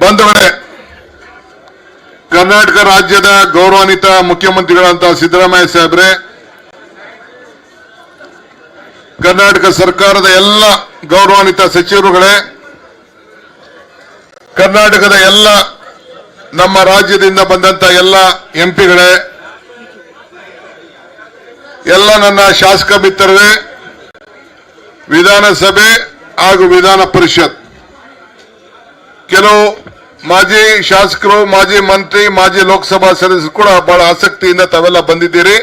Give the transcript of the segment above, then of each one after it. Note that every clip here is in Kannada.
ಬಂಧುಗಳೇ, ಕರ್ನಾಟಕ ರಾಜ್ಯದ ಗೌರವಾನ್ವಿತ ಮುಖ್ಯಮಂತ್ರಿಗಳಂತ ಸಿದ್ದರಾಮಯ್ಯ ಸಾಹೇಬ್ರೆ, ಕರ್ನಾಟಕ ಸರ್ಕಾರದ ಎಲ್ಲ ಗೌರವಾನ್ವಿತ ಸಚಿವರುಗಳೇ, ಕರ್ನಾಟಕದ ಎಲ್ಲ ನಮ್ಮ ರಾಜ್ಯದಿಂದ ಬಂದಂತ ಎಲ್ಲ ಎಂಪಿಗಳೇ, ಎಲ್ಲ ನನ್ನ ಶಾಸಕ ಮಿತ್ರರೇ, ವಿಧಾನಸಭೆ ಹಾಗೂ ವಿಧಾನ ಪರಿಷತ್. ಕೆಲವು ಮಾಜಿ ಶಾಸಕರು, ಮಾಜಿ ಮಂತ್ರಿ, ಮಾಜಿ ಲೋಕಸಭಾ ಸದಸ್ಯರು ಕೂಡ ಬಹಳ ಆಸಕ್ತಿಯಿಂದ ತಾವೆಲ್ಲ ಬಂದಿದ್ದೀರಿ.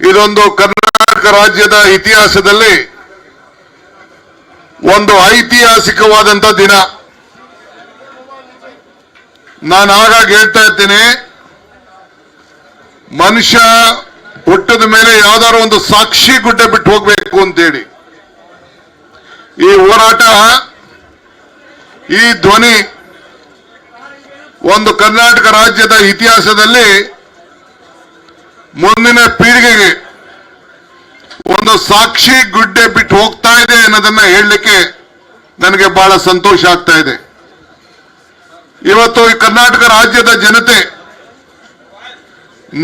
ಇದೊಂದು ಕರ್ನಾಟಕ ರಾಜ್ಯದ ಇತಿಹಾಸದಲ್ಲಿ ಒಂದು ಐತಿಹಾಸಿಕವಾದಂತ ದಿನ. ನಾನು ಆಗಾಗ ಹೇಳ್ತಾ ಇರ್ತೀನಿ, ಮನುಷ್ಯ ಹುಟ್ಟದ ಮೇಲೆ ಯಾವ್ದಾದ್ರು ಒಂದು ಸಾಕ್ಷಿ ಗುಡ್ಡೆ ಬಿಟ್ಟು ಹೋಗ್ಬೇಕು ಅಂತೇಳಿ. ಈ ಹೋರಾಟ ಈ ಧ್ವನಿ ಒಂದು ಕರ್ನಾಟಕ ರಾಜ್ಯದ ಇತಿಹಾಸದಲ್ಲಿ ಮುಂದಿನ ಪೀಳಿಗೆಗೆ ಒಂದು ಸಾಕ್ಷಿ ಗುಡ್ಡೆ ಬಿಟ್ಟು ಹೋಗ್ತಾ ಇದೆ ಅನ್ನೋದನ್ನ ಹೇಳಲಿಕ್ಕೆ ನನಗೆ ಬಹಳ ಸಂತೋಷ ಆಗ್ತಾ ಇದೆ. ಇವತ್ತು ಈ ಕರ್ನಾಟಕ ರಾಜ್ಯದ ಜನತೆ,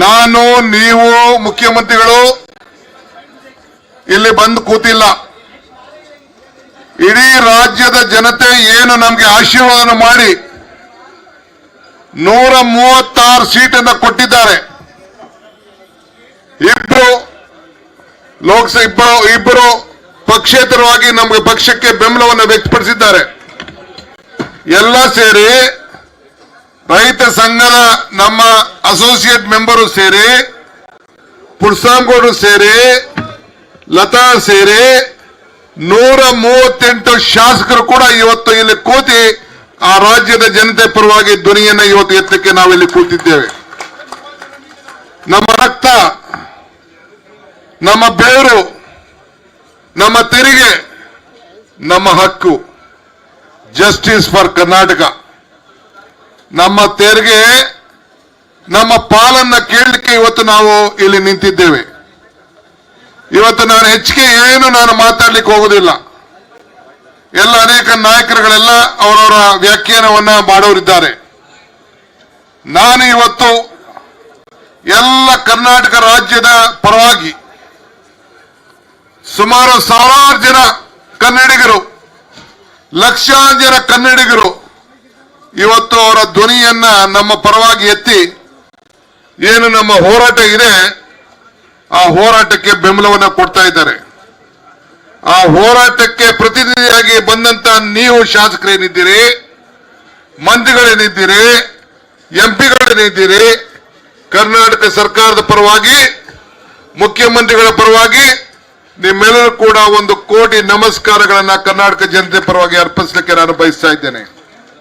ನಾನು, ನೀವು, ಮುಖ್ಯಮಂತ್ರಿಗಳು ಇಲ್ಲಿ ಬಂದು ಕೂತಿಲ್ಲ. ಇಡೀ ರಾಜ್ಯದ ಜನತೆ ಏನು ನಮಗೆ ಆಶೀರ್ವಾದ ಮಾಡಿ ನೂರ ಮೂವತ್ತಾರು ಸೀಟನ್ನು ಕೊಟ್ಟಿದ್ದಾರೆ. ಇಬ್ರು ಲೋಕಸಭೆ ಇಬ್ಬರು ಇಬ್ಬರು ಪಕ್ಷೇತರವಾಗಿ ನಮಗೆ ಪಕ್ಷಕ್ಕೆ ಬೆಂಬಲವನ್ನು ವ್ಯಕ್ತಪಡಿಸಿದ್ದಾರೆ. ಎಲ್ಲ ಸೇರಿ ರೈತ ಸಂಘದ ನಮ್ಮ ಅಸೋಸಿಯೇಟ್ ಮೆಂಬರು ಸೇರಿ ಪುರ್ಸಾಂಗೋಡು ಸೇರಿ, ಲತಾ ಸೇರಿ ನೂರ ಮೂವತ್ತೆಂಟು ಶಾಸಕರು ಕೂಡ ಇವತ್ತು ಇಲ್ಲಿ ಕೂತಿ ಆ ರಾಜ್ಯದ ಜನತೆ ಪರವಾಗಿ ಧ್ವನಿಯನ್ನು ಇವತ್ತು ಎತ್ತಕ್ಕೆ ನಾವಿಲ್ಲಿ ಕೂತಿದ್ದೇವೆ. ನಮ್ಮ ರಕ್ತ, ನಮ್ಮ ಬೇರು, ನಮ್ಮ ತೆರಿಗೆ, ನಮ್ಮ ಹಕ್ಕು. Justice for Karnataka. ನಮ್ಮ ತೆರಿಗೆ, ನಮ್ಮ ಪಾಲನ್ನ ಕೇಳಲಿಕ್ಕೆ ಇವತ್ತು ನಾವು ಇಲ್ಲಿ ನಿಂತಿದ್ದೇವೆ. ಇವತ್ತು ನಾನು ಹೆಚ್ಚಿಗೆ ಏನು ನಾನು ಮಾತಾಡ್ಲಿಕ್ಕೆ ಹೋಗುದಿಲ್ಲ. ಎಲ್ಲ ಅನೇಕ ನಾಯಕರುಗಳೆಲ್ಲ ಅವರವರ ವ್ಯಾಖ್ಯಾನವನ್ನ ಮಾಡೋರಿದ್ದಾರೆ. ನಾನು ಇವತ್ತು ಎಲ್ಲ ಕರ್ನಾಟಕ ರಾಜ್ಯದ ಪರವಾಗಿ ಸುಮಾರು ಸಾವಿರಾರು ಜನ ಕನ್ನಡಿಗರು, ಲಕ್ಷಾಂತರ ಜನ ಕನ್ನಡಿಗರು ಇವತ್ತು ಅವರ ಧ್ವನಿಯನ್ನ ನಮ್ಮ ಪರವಾಗಿ ಎತ್ತಿ, ಏನು ನಮ್ಮ ಹೋರಾಟ ಇದೆ ಆ ಹೋರಾಟಕ್ಕೆ ಬೆಂಬಲವನ್ನ ಕೊಡ್ತಾ ಇದ್ದಾರೆ. ಆ ಹೋರಾಟಕ್ಕೆ ಪ್ರತಿನಿಧಿಯಾಗಿ ಬಂದಂತ ನೀವು ಶಾಸಕರೇನಿದ್ದೀರಿ? ಮಂತ್ರಿಗಳೇನಿದ್ದೀರಿ? ಎಂಪಿಗಳೇನಿದ್ದೀರಿ? ಕರ್ನಾಟಕ ಸರ್ಕಾರದ ಪರವಾಗಿ, ಮುಖ್ಯಮಂತ್ರಿಗಳ ಪರವಾಗಿ, ನಿಮ್ಮೆಲ್ಲರೂ ಕೂಡ ಒಂದು ಕೋಟಿ ನಮಸ್ಕಾರಗಳನ್ನ ಕರ್ನಾಟಕ ಜನತೆ ಪರವಾಗಿ ಅರ್ಪಿಸಲಿಕ್ಕೆ ನಾನು ಬಯಸ್ತಾ ಇದ್ದೇನೆ.